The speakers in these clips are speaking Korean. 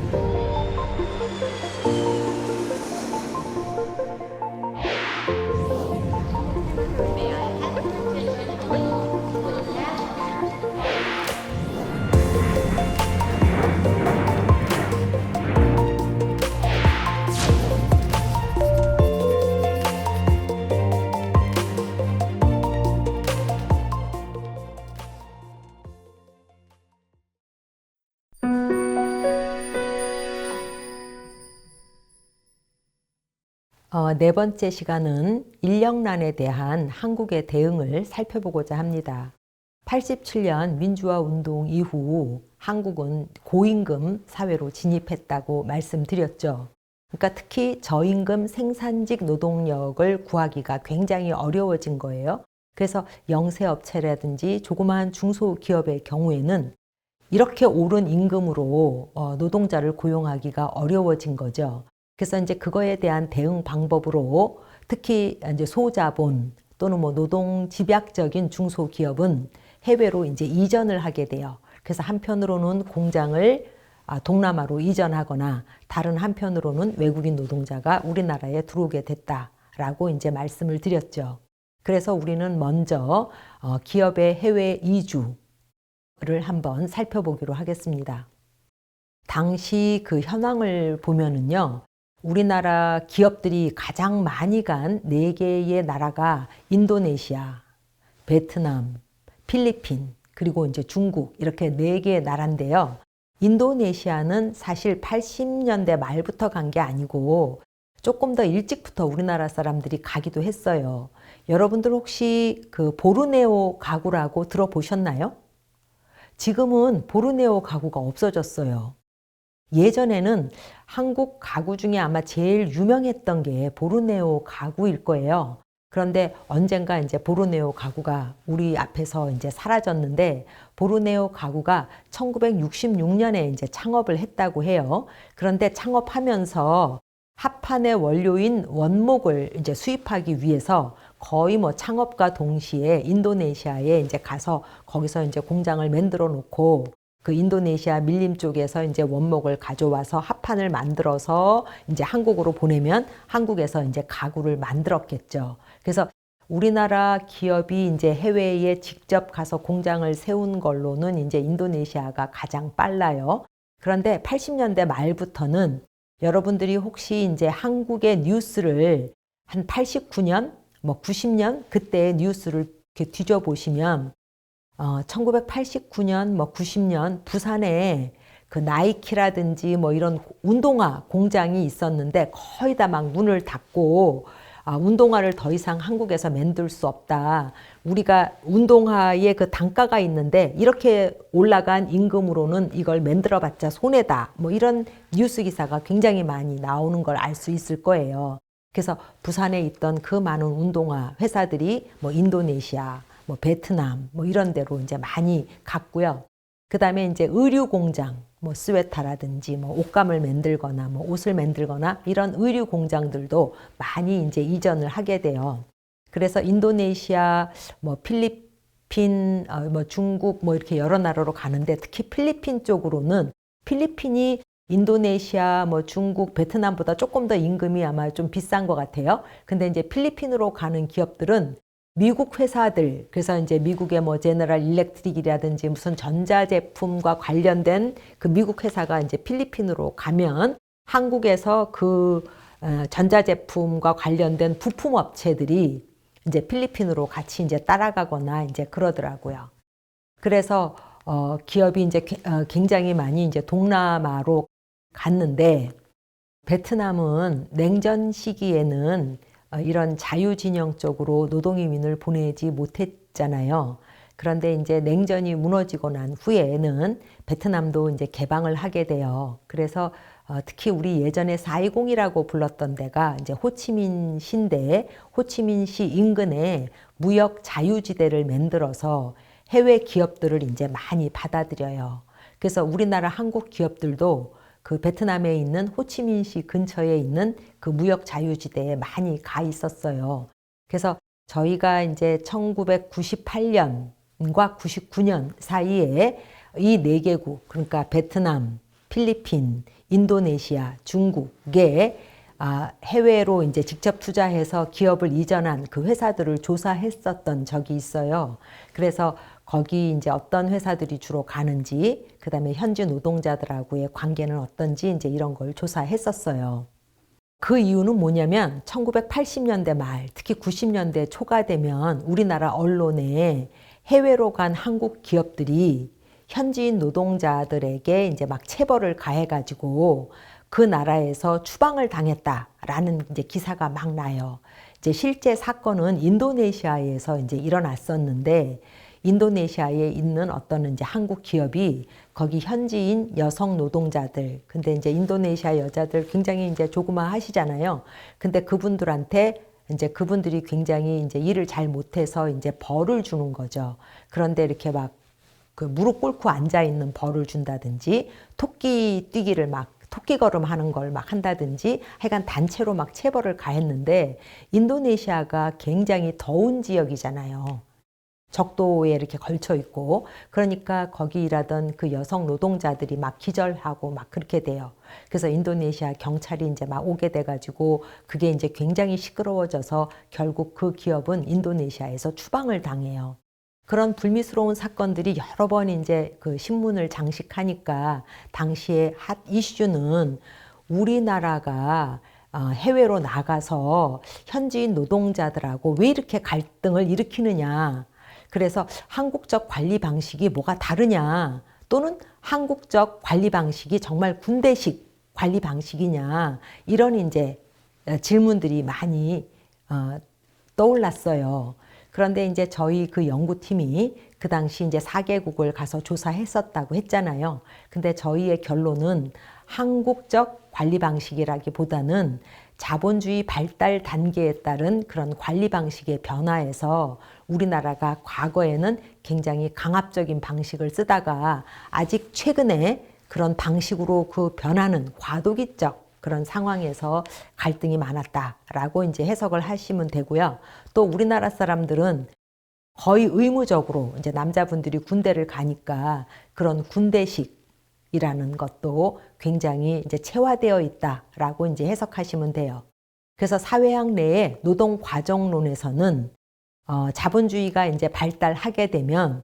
Thanks. 어, 네 번째 시간은 인력난에 대한 한국의 대응을 살펴보고자 합니다. 87년 민주화 운동 이후 한국은 고임금 사회로 진입했다고 말씀드렸죠. 그러니까 특히 저임금 생산직 노동력을 구하기가 굉장히 어려워진 거예요. 그래서 영세업체라든지 조그마한 중소기업의 경우에는 이렇게 오른 임금으로 어, 노동자를 고용하기가 어려워진 거죠. 그래서 이제 그거에 대한 대응 방법으로 특히 이제 소자본 또는 뭐 노동 집약적인 중소기업은 해외로 이제 이전을 하게 돼요. 그래서 한편으로는 공장을 아, 동남아로 이전하거나 다른 한편으로는 외국인 노동자가 우리나라에 들어오게 됐다라고 이제 말씀을 드렸죠. 그래서 우리는 먼저 어, 기업의 해외 이주를 한번 살펴보기로 하겠습니다. 당시 그 현황을 보면은요, 우리나라 기업들이 가장 많이 간 네 개의 나라가 인도네시아, 베트남, 필리핀, 그리고 이제 중국 이렇게 네 개의 나라인데요. 인도네시아는 사실 80년대 말부터 간 게 아니고 조금 더 일찍부터 우리나라 사람들이 가기도 했어요. 여러분들 혹시 그 보르네오 가구라고 들어보셨나요? 지금은 보르네오 가구가 없어졌어요. 예전에는 한국 가구 중에 아마 제일 유명했던 게 보르네오 가구일 거예요. 그런데 언젠가 이제 보르네오 가구가 우리 앞에서 이제 사라졌는데 보르네오 가구가 1966년에 이제 창업을 했다고 해요. 그런데 창업하면서 합판의 원료인 원목을 이제 수입하기 위해서 거의 뭐 창업과 동시에 인도네시아에 이제 가서 거기서 이제 공장을 만들어 놓고 그 인도네시아 밀림 쪽에서 이제 원목을 가져와서 합판을 만들어서 이제 한국으로 보내면 한국에서 이제 가구를 만들었겠죠. 그래서 우리나라 기업이 이제 해외에 직접 가서 공장을 세운 걸로는 이제 인도네시아가 가장 빨라요. 그런데 80년대 말부터는 여러분들이 혹시 이제 한국의 뉴스를 한 89년, 뭐 90년 그때의 뉴스를 이렇게 뒤져보시면 어, 1989년, 뭐 90년 부산에 그 나이키라든지 뭐 이런 운동화 공장이 있었는데 거의 다 막 문을 닫고 아, 운동화를 더 이상 한국에서 만들 수 없다. 우리가 운동화에 그 단가가 있는데 이렇게 올라간 임금으로는 이걸 만들어 봤자 손해다. 뭐 이런 뉴스 기사가 굉장히 많이 나오는 걸 알 수 있을 거예요. 그래서 부산에 있던 그 많은 운동화 회사들이 뭐 인도네시아, 뭐 베트남 뭐 이런 데로 이제 많이 갔고요. 그다음에 이제 의류 공장 뭐 스웨터라든지 뭐 옷감을 만들거나 뭐 옷을 만들거나 이런 의류 공장들도 많이 이제 이전을 하게 돼요. 그래서 인도네시아 뭐 필리핀 어, 뭐 중국 뭐 이렇게 여러 나라로 가는데 특히 필리핀 쪽으로는 필리핀이 인도네시아, 뭐 중국, 베트남보다 조금 더 임금이 아마 좀 비싼 것 같아요. 근데 이제 필리핀으로 가는 기업들은 미국 회사들, 그래서 이제 미국의 뭐 제너럴 일렉트릭이라든지 무슨 전자 제품과 관련된 그 미국 회사가 이제 필리핀으로 가면 한국에서 그 어, 전자 제품과 관련된 부품 업체들이 이제 필리핀으로 같이 이제 따라가거나 이제 그러더라고요. 그래서 어, 기업이 이제 어, 굉장히 많이 이제 동남아로 갔는데 베트남은 냉전 시기에는 어, 이런 자유진영적으로 노동이민을 보내지 못했잖아요. 그런데 이제 냉전이 무너지고 난 후에는 베트남도 이제 개방을 하게 돼요. 그래서 어, 특히 우리 예전에 420이라고 불렀던 데가 이제 호치민 시인데 호치민 시 인근에 무역 자유지대를 만들어서 해외 기업들을 이제 많이 받아들여요. 그래서 우리나라 한국 기업들도 그 베트남에 있는 호치민시 근처에 있는 그 무역 자유지대에 많이 가 있었어요. 그래서 저희가 이제 1998년과 99년 사이에 이 네 개국, 그러니까 베트남, 필리핀, 인도네시아, 중국에 아, 해외로 이제 직접 투자해서 기업을 이전한 그 회사들을 조사했었던 적이 있어요. 그래서 거기 이제 어떤 회사들이 주로 가는지, 그 다음에 현지 노동자들하고의 관계는 어떤지 이제 이런 걸 조사했었어요. 그 이유는 뭐냐면 1980년대 말, 특히 90년대 초가 되면 우리나라 언론에 해외로 간 한국 기업들이 현지인 노동자들에게 이제 막 체벌을 가해가지고 그 나라에서 추방을 당했다라는 이제 기사가 막 나요. 이제 실제 사건은 인도네시아에서 이제 일어났었는데 인도네시아에 있는 어떤 이제 한국 기업이 거기 현지인 여성 노동자들, 근데 이제 인도네시아 여자들 굉장히 이제 조그마 하시잖아요. 근데 그분들한테 이제 그분들이 굉장히 이제 일을 잘 못해서 이제 벌을 주는 거죠. 그런데 이렇게 막 그 무릎 꿇고 앉아 있는 벌을 준다든지 토끼 뛰기를 막 토끼 걸음 하는 걸 막 한다든지 하여간 단체로 막 체벌을 가했는데 인도네시아가 굉장히 더운 지역이잖아요. 적도에 이렇게 걸쳐 있고 그러니까 거기 일하던 그 여성 노동자들이 막 기절하고 막 그렇게 돼요. 그래서 인도네시아 경찰이 이제 막 오게 돼 가지고 그게 이제 굉장히 시끄러워져서 결국 그 기업은 인도네시아에서 추방을 당해요. 그런 불미스러운 사건들이 여러 번 이제 그 신문을 장식하니까 당시에 핫 이슈는 우리나라가 어, 해외로 나가서 현지인 노동자들하고 왜 이렇게 갈등을 일으키느냐. 그래서 한국적 관리 방식이 뭐가 다르냐. 또는 한국적 관리 방식이 정말 군대식 관리 방식이냐. 이런 이제 질문들이 많이 어, 떠올랐어요. 그런데 이제 저희 그 연구팀이 그 당시 이제 4개국을 가서 조사했었다고 했잖아요. 근데 저희의 결론은 한국적 관리 방식이라기보다는 자본주의 발달 단계에 따른 그런 관리 방식의 변화에서 우리나라가 과거에는 굉장히 강압적인 방식을 쓰다가 아직 최근에 그런 방식으로 그 변화는 과도기적 그런 상황에서 갈등이 많았다라고 이제 해석을 하시면 되고요. 또 우리나라 사람들은 거의 의무적으로 이제 남자분들이 군대를 가니까 그런 군대식 이라는 것도 굉장히 이제 체화되어 있다라고 이제 해석하시면 돼요. 그래서 사회학 내의 노동 과정론에서는 어, 자본주의가 이제 발달하게 되면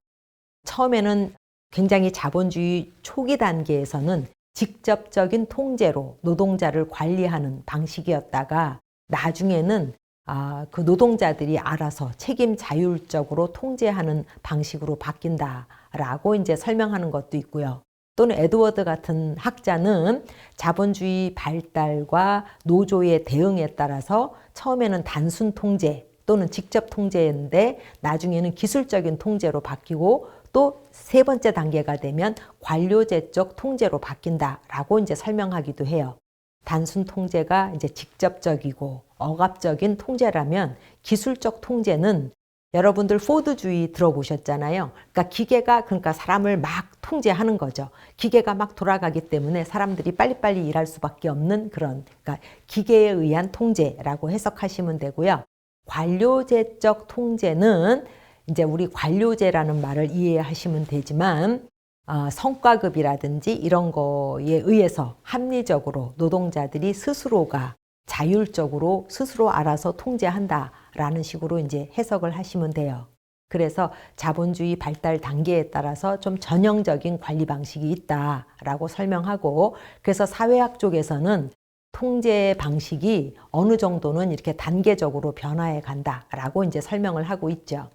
처음에는 굉장히 자본주의 초기 단계에서는 직접적인 통제로 노동자를 관리하는 방식이었다가 나중에는 아, 그 노동자들이 알아서 책임 자율적으로 통제하는 방식으로 바뀐다라고 이제 설명하는 것도 있고요. 또는 에드워드 같은 학자는 자본주의 발달과 노조의 대응에 따라서 처음에는 단순 통제 또는 직접 통제인데 나중에는 기술적인 통제로 바뀌고 또 세 번째 단계가 되면 관료제적 통제로 바뀐다라고 이제 설명하기도 해요. 단순 통제가 이제 직접적이고 억압적인 통제라면 기술적 통제는 여러분들 포드주의 들어보셨잖아요. 그러니까 기계가 그러니까 사람을 막 통제하는 거죠. 기계가 막 돌아가기 때문에 사람들이 빨리빨리 일할 수밖에 없는 그런 그러니까 기계에 의한 통제라고 해석하시면 되고요. 관료제적 통제는 이제 우리 관료제라는 말을 이해하시면 되지만 어, 성과급이라든지 이런 거에 의해서 합리적으로 노동자들이 스스로가 자율적으로 스스로 알아서 통제한다 라는 식으로 이제 해석을 하시면 돼요. 그래서 자본주의 발달 단계에 따라서 좀 전형적인 관리 방식이 있다라고 설명하고 그래서 사회학 쪽에서는 통제 방식이 어느 정도는 이렇게 단계적으로 변화해 간다라고 이제 설명을 하고 있죠.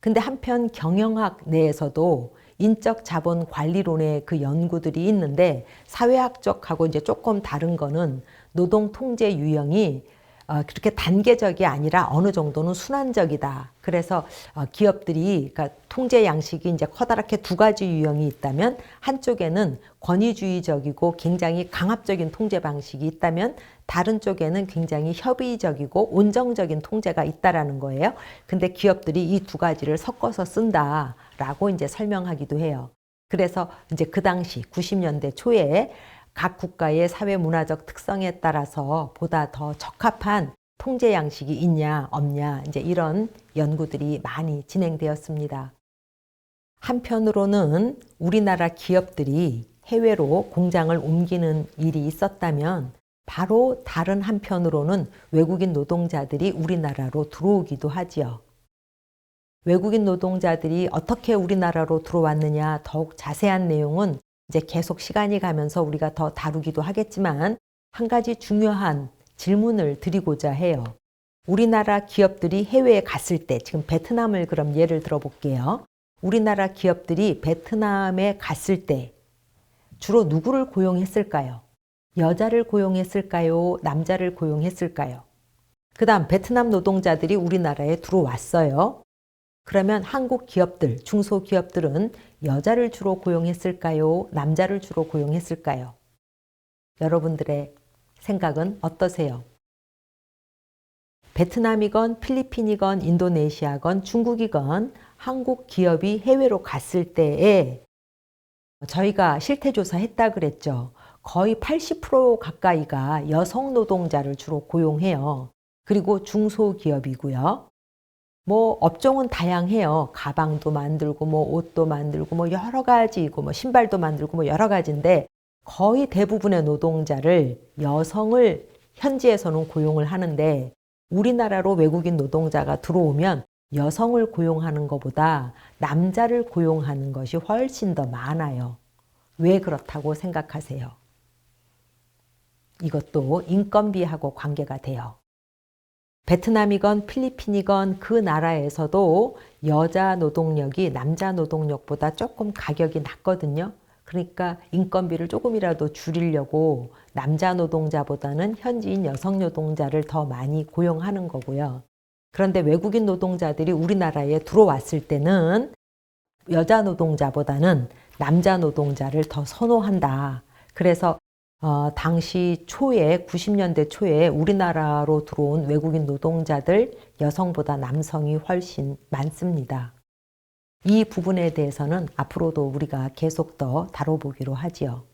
근데 한편 경영학 내에서도 인적 자본 관리론의 그 연구들이 있는데 사회학적하고 이제 조금 다른 거는 노동 통제 유형이 어, 그렇게 단계적이 아니라 어느 정도는 순환적이다. 그래서 어, 기업들이 그러니까 통제 양식이 이제 커다랗게 두 가지 유형이 있다면 한쪽에는 권위주의적이고 굉장히 강압적인 통제 방식이 있다면 다른 쪽에는 굉장히 협의적이고 온정적인 통제가 있다라는 거예요. 근데 기업들이 이 두 가지를 섞어서 쓴다라고 이제 설명하기도 해요. 그래서 이제 그 당시 90년대 초에 각 국가의 사회 문화적 특성에 따라서 보다 더 적합한 통제 양식이 있냐 없냐 이제 이런 연구들이 많이 진행되었습니다. 한편으로는 우리나라 기업들이 해외로 공장을 옮기는 일이 있었다면 바로 다른 한편으로는 외국인 노동자들이 우리나라로 들어오기도 하지요. 외국인 노동자들이 어떻게 우리나라로 들어왔느냐 더욱 자세한 내용은 이제 계속 시간이 가면서 우리가 더 다루기도 하겠지만 한 가지 중요한 질문을 드리고자 해요. 우리나라 기업들이 해외에 갔을 때, 지금 베트남을 그럼 예를 들어 볼게요. 우리나라 기업들이 베트남에 갔을 때 주로 누구를 고용했을까요? 여자를 고용했을까요? 남자를 고용했을까요? 그 다음 베트남 노동자들이 우리나라에 들어왔어요. 그러면 한국 기업들, 중소기업들은 여자를 주로 고용했을까요? 남자를 주로 고용했을까요? 여러분들의 생각은 어떠세요? 베트남이건 필리핀이건 인도네시아건 중국이건 한국 기업이 해외로 갔을 때에 저희가 실태조사 했다 그랬죠. 거의 80% 가까이가 여성 노동자를 주로 고용해요. 그리고 중소기업이고요. 뭐 업종은 다양해요. 가방도 만들고 뭐 옷도 만들고 뭐 여러 가지고 뭐 신발도 만들고 뭐 여러 가지인데 거의 대부분의 노동자를 여성을 현지에서는 고용을 하는데 우리나라로 외국인 노동자가 들어오면 여성을 고용하는 것보다 남자를 고용하는 것이 훨씬 더 많아요. 왜 그렇다고 생각하세요? 이것도 인건비하고 관계가 돼요. 베트남이건 필리핀이건 그 나라에서도 여자 노동력이 남자 노동력보다 조금 가격이 낮거든요. 그러니까 인건비를 조금이라도 줄이려고 남자 노동자보다는 현지인 여성 노동자를 더 많이 고용하는 거고요. 그런데 외국인 노동자들이 우리나라에 들어왔을 때는 여자 노동자보다는 남자 노동자를 더 선호한다. 그래서 어, 당시 초에 90년대 초에 우리나라로 들어온 외국인 노동자들 여성보다 남성이 훨씬 많습니다. 이 부분에 대해서는 앞으로도 우리가 계속 더 다뤄보기로 하지요.